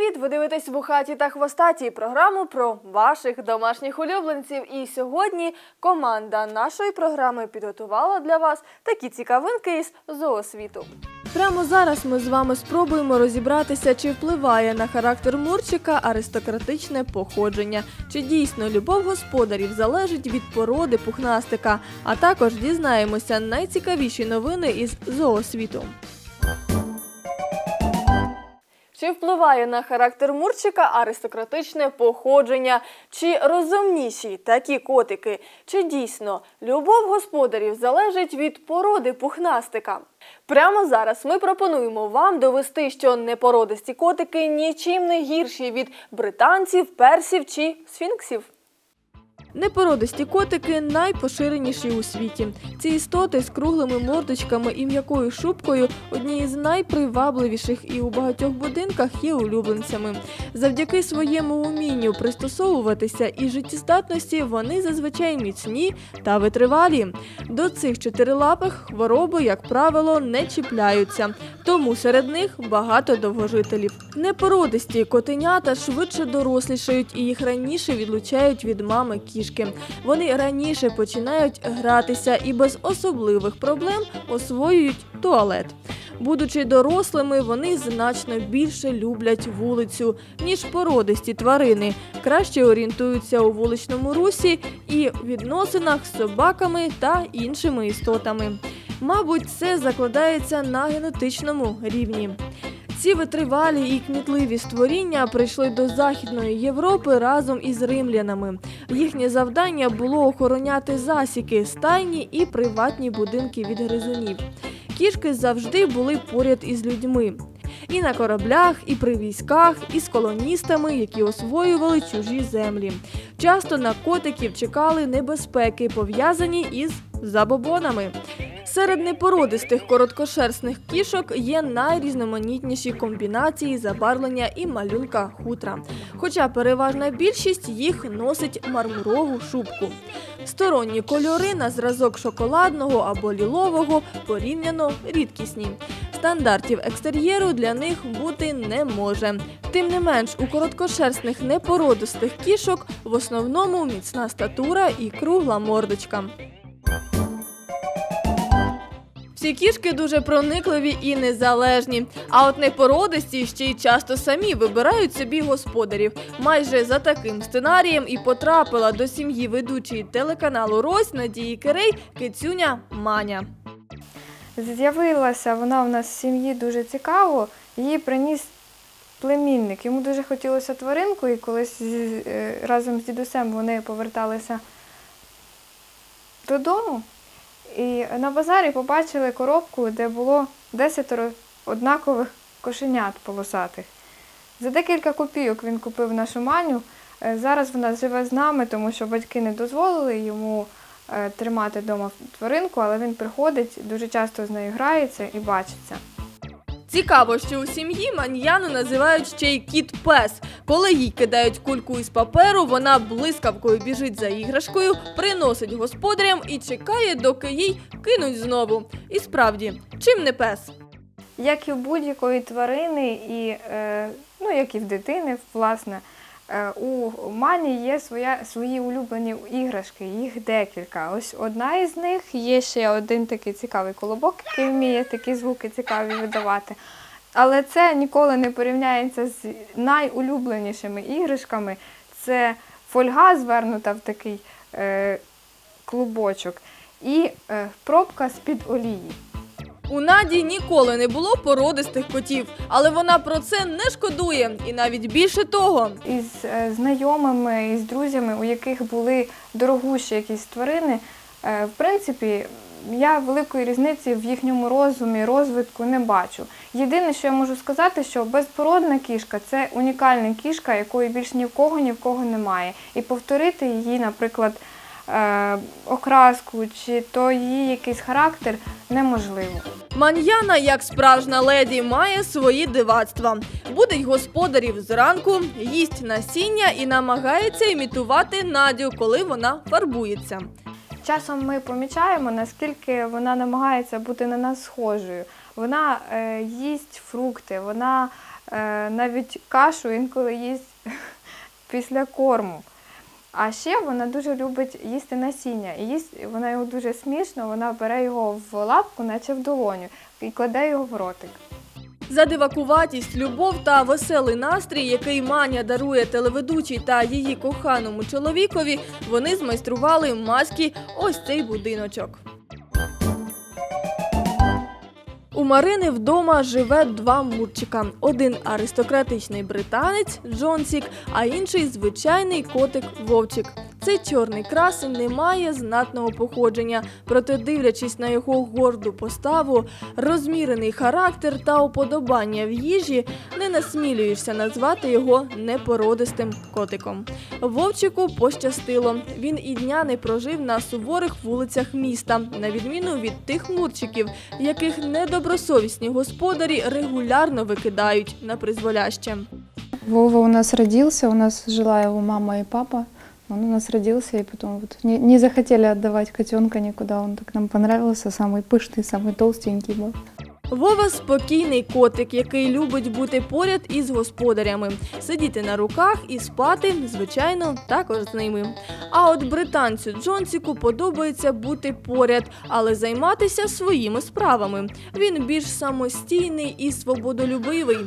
Привіт! Ви дивитесь «Вухаті та хвостаті програму про ваших домашніх улюбленців. І сьогодні команда нашої програми підготувала для вас такі цікавинки із зоосвіту. Прямо зараз ми з вами спробуємо розібратися, чи впливає на характер Мурчика аристократичне походження, чи дійсно любов господарів залежить від породи пухнастика. А також дізнаємося найцікавіші новини із зоосвіту. Чи впливає на характер Мурчика аристократичне походження? Чи розумніші такі котики? Чи дійсно любов господарів залежить від породи пухнастика? Прямо зараз ми пропонуємо вам довести, що непородисті котики нічим не гірші від британців, персів чи сфінксів. Непородисті котики найпоширеніші у світі. Ці істоти з круглими мордочками і м'якою шубкою одні з найпривабливіших і у багатьох будинках є улюбленцями. Завдяки своєму умінню пристосовуватися і життєздатності вони зазвичай міцні та витривалі. До цих чотирилапих хвороби, як правило, не чіпляються, тому серед них багато довгожителів. Непородисті котенята швидше дорослішають і їх раніше відлучають від мами кішки. Вони раніше починають гратися і без особливих проблем освоюють туалет. Будучи дорослими, вони значно більше люблять вулицю, ніж породисті тварини, краще орієнтуються у вуличному русі і відносинах з собаками та іншими істотами. Мабуть, це закладається на генетичному рівні. Ці витривалі і кмітливі створіння прийшли до Західної Європи разом із римлянами. Їхнє завдання було охороняти засіки, стайні і приватні будинки від гризунів. Кішки завжди були поряд із людьми. І на кораблях, і при військах, і з колоністами, які освоювали чужі землі. Часто на котиків чекали небезпеки, пов'язані із забобонами. Серед непородистих короткошерстних кішок є найрізноманітніші комбінації забарвлення і малюнка хутра. Хоча переважна більшість їх носить мармурову шубку. Сторонні кольори на зразок шоколадного або лілового порівняно рідкісні. Стандартів екстер'єру для них бути не може. Тим не менш, у короткошерстних непородистих кішок в основному міцна статура і кругла мордочка. Всі кішки дуже проникливі і незалежні. А от непородисті ще й часто самі вибирають собі господарів. Майже за таким сценарієм і потрапила до сім'ї ведучої телеканалу Рось Надії Кирей Кицюня Маня. З'явилася вона в нас в сім'ї дуже цікаво. Її приніс племінник. Йому дуже хотілося тваринку, і колись е, разом з дідусем вони поверталися додому. І на базарі побачили коробку, де було 10 однакових кошенят полосатих. За декілька копійок він купив нашу маню. Е, Зараз вона живе з нами, тому що батьки не дозволили йому е, тримати вдома тваринку, але він приходить, дуже часто з нею грається і бачиться. Цікаво, що у сім'ї маньяну називають ще й кіт-пес. Коли їй кидають кульку із паперу, вона блискавкою біжить за іграшкою, приносить господарям і чекає, доки їй кинуть знову. І справді, чим не пес? Як і у будь-якої тварини, і, е, ну, як і в дитини, власне, у мані є своя, свої улюблені іграшки, їх декілька. Ось одна із них є ще один такий цікавий колобок, який вміє такі звуки цікаві видавати. Але це ніколи не порівняється з найулюбленішими іграшками. Це фольга звернута в такий е, клубочок і е, пробка з-під олії. У Наді ніколи не було породистих котів, але вона про це не шкодує. І навіть більше того, із е, знайомими, із друзями, у яких були дорогущі якісь тварини, е, в принципі, я великої різниці в їхньому розумі, розвитку не бачу. Єдине, що я можу сказати, що безпородна кішка це унікальна кішка, якої більш ні в кого ні в кого немає. І повторити її, наприклад, окраску чи то її якийсь характер неможливо. маньяна, як справжня леді, має свої дивацтва. Будить господарів зранку, їсть насіння і намагається імітувати Надю, коли вона фарбується. Часом ми помічаємо, наскільки вона намагається бути на нас схожою. Вона е, їсть фрукти, вона е, навіть кашу інколи їсть після корму. А ще вона дуже любить їсти насіння. І їсть, вона його дуже смішно, вона бере його в лапку, наче в долоню, і кладе його в ротик. Задивакуватість, любов та веселий настрій, який Маня дарує телеведучій та її коханому чоловікові, вони змайстрували маски ось цей будиночок. У Марини вдома живе два мурчика: один аристократичний британець Джонсік, а інший звичайний котик Вовчик. Цей чорний красень не має знатного походження, проте, дивлячись на його горду поставу, розмірений характер та уподобання в їжі, не насмілюєшся назвати його непородистим котиком. Вовчику пощастило. Він і дня не прожив на суворих вулицях міста, на відміну від тих мурчиків, яких недобросовісні господарі регулярно викидають на призволяще. Вова у нас родился, у нас жила его мама и папа. Он у нас родился, и потом вот не, не захотели отдавать котенка никуда. Он так нам понравился, самый пышный, самый толстенький был. Вова спокійний котик, який любить бути поряд із господарями, сидіти на руках і спати, звичайно, також з ними. А от британцю Джонсіку подобається бути поряд, але займатися своїми справами. Він більш самостійний і свободолюбивий.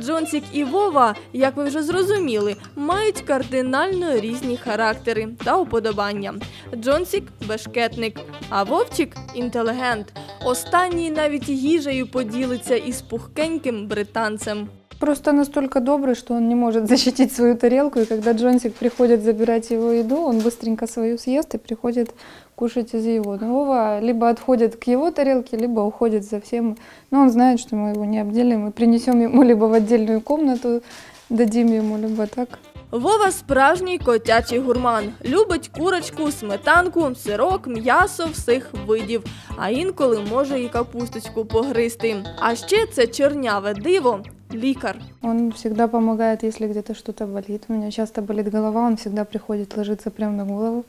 Джонсік і Вова, як ви вже зрозуміли, мають кардинально різні характери та уподобання. Джонсік бешкетник, а Вовчик інтелігент. Останній навіть їжею поділиться із пухкеньким британцем Просто настолько добрый, что он не может защитить свою тарелку, и когда Джонсик приходит забирать его еду, он быстренько свою съест и приходит кушать из его. Но Вова либо отходит к его тарелке, либо уходит за всем. Но он знает, что мы его не обделим, и принесем ему либо в отдельную комнату, дадим ему, либо так. Вова справжній котячий гурман. Любить курочку, сметанку, сирок, м'ясо всіх видів, а інколи може і капусточку погризти. А ще це чорняве диво лікар. Он всегда помогает, если где-то что-то болит. У меня часто болит голова, он всегда приходит ложиться прямо на голову.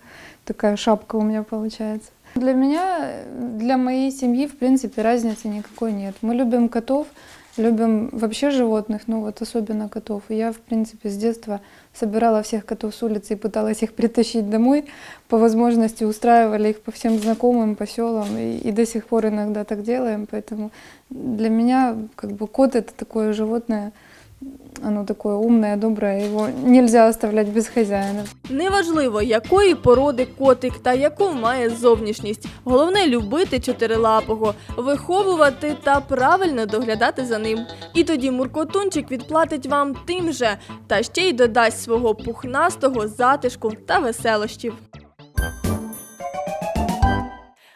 Такая шапка у меня получается. Для меня, для моей семьи, в принципе, разницы никакой нет. Мы любим котов, любим вообще животных, ну вот особенно котов. И я, в принципе, с детства собирала всех котов с улицы и пыталась их притащить домой. По возможности устраивали их по всем знакомым, по селам. И, и до сих пор иногда так делаем. Поэтому для меня как бы кот это такое животное, оно такое умное, доброе. Его нельзя оставлять без хозяина. Неважливо, якої породи котик та яку має зовнішність. Головне любити чотирилапого, виховувати та правильно доглядати за ним. І тоді муркотунчик відплатить вам тим же, та ще й додасть свого пухнастого затишку та веселощів.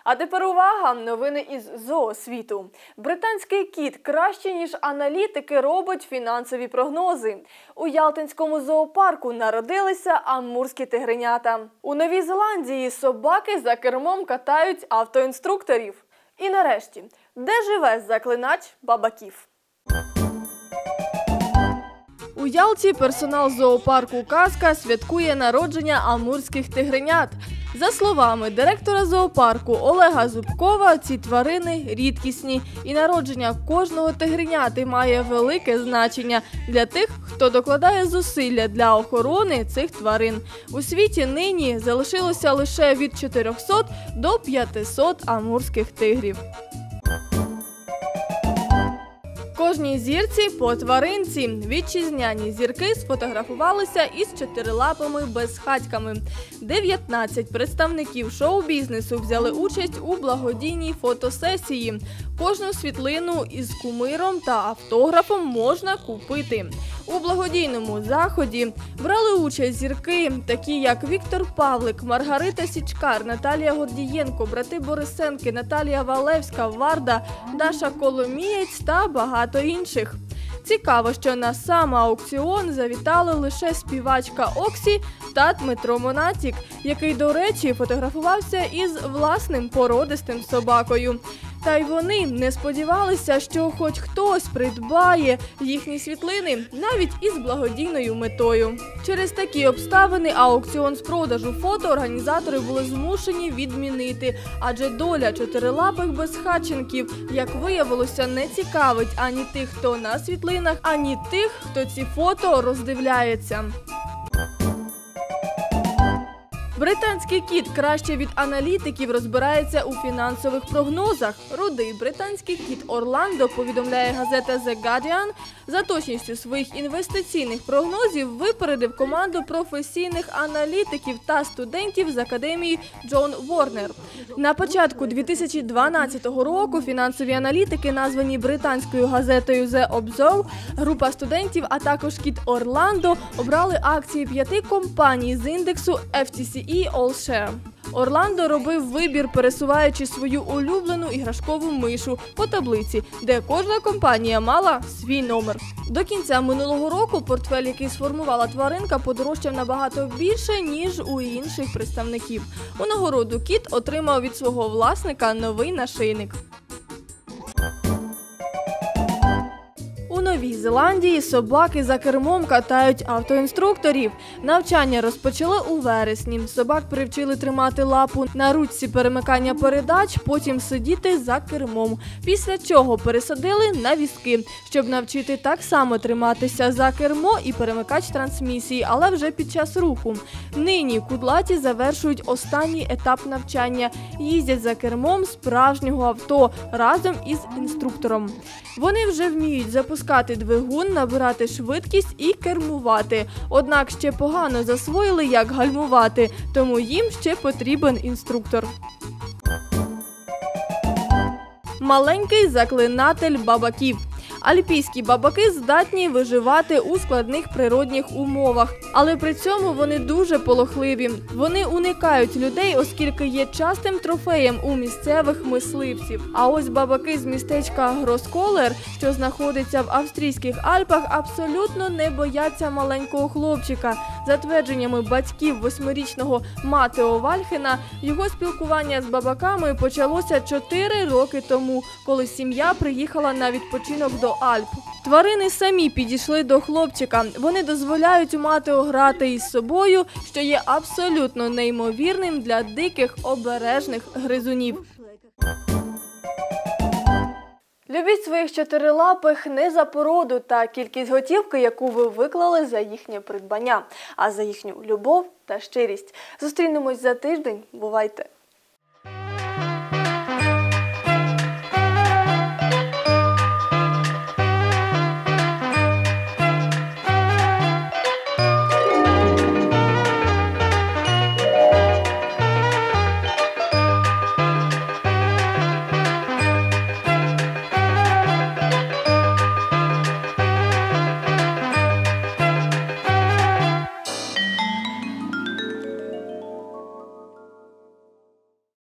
А тепер увага! Новини із зоосвіту. Британський кіт краще ніж аналітики робить фінансові прогнози. У Ялтинському зоопарку народилися амурські тигренята. У Новій Зеландії собаки за кермом катають автоінструкторів. І нарешті, де живе заклинач бабаків? У Ялті персонал зоопарку Казка святкує народження амурських тигренят. За словами директора зоопарку Олега Зубкова, ці тварини рідкісні, і народження кожного тигреняти має велике значення для тих, хто докладає зусилля для охорони цих тварин. У світі нині залишилося лише від 400 до 500 амурських тигрів. Кожній зірці по тваринці вітчизняні зірки сфотографувалися із чотирилапими безхатьками. 19 представників шоу-бізнесу взяли участь у благодійній фотосесії. Кожну світлину із кумиром та автографом можна купити. У благодійному заході брали участь зірки, такі як Віктор Павлик, Маргарита Січкар, Наталія Гордієнко, брати Борисенки, Наталія Валевська, Варда, Даша Коломієць та багато інших. Цікаво, що на сам аукціон завітали лише співачка Оксі та Дмитро Монатік, який, до речі, фотографувався із власним породистим собакою. Та й вони не сподівалися, що хоч хтось придбає їхні світлини навіть із благодійною метою. Через такі обставини аукціон з продажу фото організатори були змушені відмінити, адже доля чотирилапих безхатченків, як виявилося, не цікавить ані тих, хто на світлинах, ані тих, хто ці фото роздивляється. Британський кіт краще від аналітиків розбирається у фінансових прогнозах. Рудий британський кіт Орландо повідомляє газета The Guardian, за точністю своїх інвестиційних прогнозів випередив команду професійних аналітиків та студентів з академії Джон Ворнер. На початку 2012 року фінансові аналітики, названі британською газетою The Observe, група студентів, а також кіт Орландо обрали акції п'яти компаній з індексу FTSE All Олше. Орландо робив вибір, пересуваючи свою улюблену іграшкову мишу по таблиці, де кожна компанія мала свій номер. До кінця минулого року портфель, який сформувала тваринка, подорожчав набагато більше ніж у інших представників. У нагороду кіт отримав від свого власника новий нашийник. Новій Зеландії собаки за кермом катають автоінструкторів. Навчання розпочали у вересні. Собак привчили тримати лапу на ручці перемикання передач, потім сидіти за кермом. Після чого пересадили на візки, щоб навчити так само триматися за кермо і перемикач трансмісії, але вже під час руху. Нині кудлаті завершують останній етап навчання. Їздять за кермом справжнього авто разом із інструктором. Вони вже вміють запускати двигун, набирати швидкість і кермувати. Однак ще погано засвоїли, як гальмувати, тому їм ще потрібен інструктор. Маленький заклинатель бабаків. Альпійські бабаки здатні виживати у складних природних умовах, але при цьому вони дуже полохливі. Вони уникають людей, оскільки є частим трофеєм у місцевих мисливців. А ось бабаки з містечка Гросколер, що знаходиться в австрійських Альпах, абсолютно не бояться маленького хлопчика. За твердженнями батьків восьмирічного Матео Вальхена, його спілкування з бабаками почалося 4 роки тому, коли сім'я приїхала на відпочинок до Альп. Тварини самі підійшли до хлопчика. Вони дозволяють Матео грати із собою, що є абсолютно неймовірним для диких обережних гризунів. Любіть своїх чотирилапих не за породу та кількість готівки, яку ви виклали за їхнє придбання, а за їхню любов та щирість. Зустрінемось за тиждень. Бувайте!